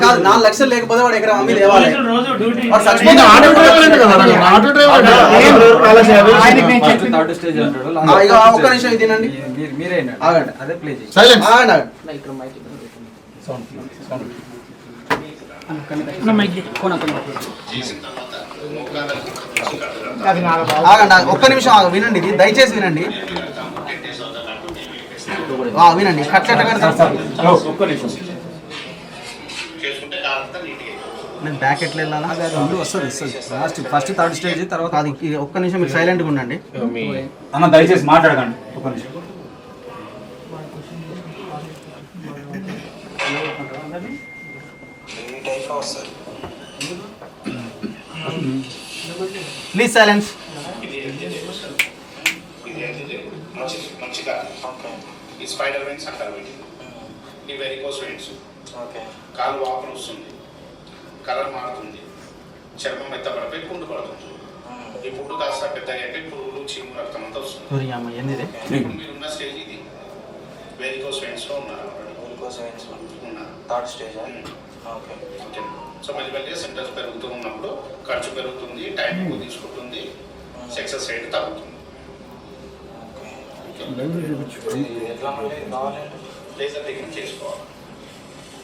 కాదు నాలుగు లక్షలు లేకపోతే వాడు అమ్మి లేవాలి. ఇక ఒక్క నిమిషం ఇది. అదే ప్లే ఆగండి. ఒక్క నిమిషం ఆగ. వినండి ఇది. దయచేసి వినండి. ఆ, వినండి. కడతారు నేను బ్యాక్ ఎట్లా వెళ్ళాలా? రెండు వస్తుంది వస్తుంది. లాస్ట్ ఫస్ట్ థర్డ్ స్టేజ్ తర్వాత అది. ఒక్క నిమిషం మీరు సైలెంట్గా ఉండండి. అన్న దయచేసి మాట్లాడకండి. ఒక నిమిషం. ప్లీజ్ సైలెన్స్ ఈ స్పైడర్ అంటారు ఈ వెరికోస్ వెయిన్స్ కాలు వాపన వస్తుంది. కలర్ మారుతుంది. చర్మం మెత్తపడిపోయి పుండు పడుతుంది. ఈ పుండు కాస్త పెద్దగా అయిపోయి పురుగులు చీము రక్తం అంతా వస్తుంది. ఇప్పుడు మీరున్న స్టేజ్ ఇది. వెరికోస్ వెయిన్స్లో ఉన్నారు ఉన్నారు. Third stage okay. సో మళ్ళీ మళ్ళీ సింటమ్స్ పెరుగుతూ ఉన్నప్పుడు ఖర్చు పెరుగుతుంది టైం ఎక్కువ తీసుకుంటుంది సక్సెస్ రేట్ తగ్గుతుంది. ఎట్లా మళ్ళీ కావాలంటే? desde a pequena escola.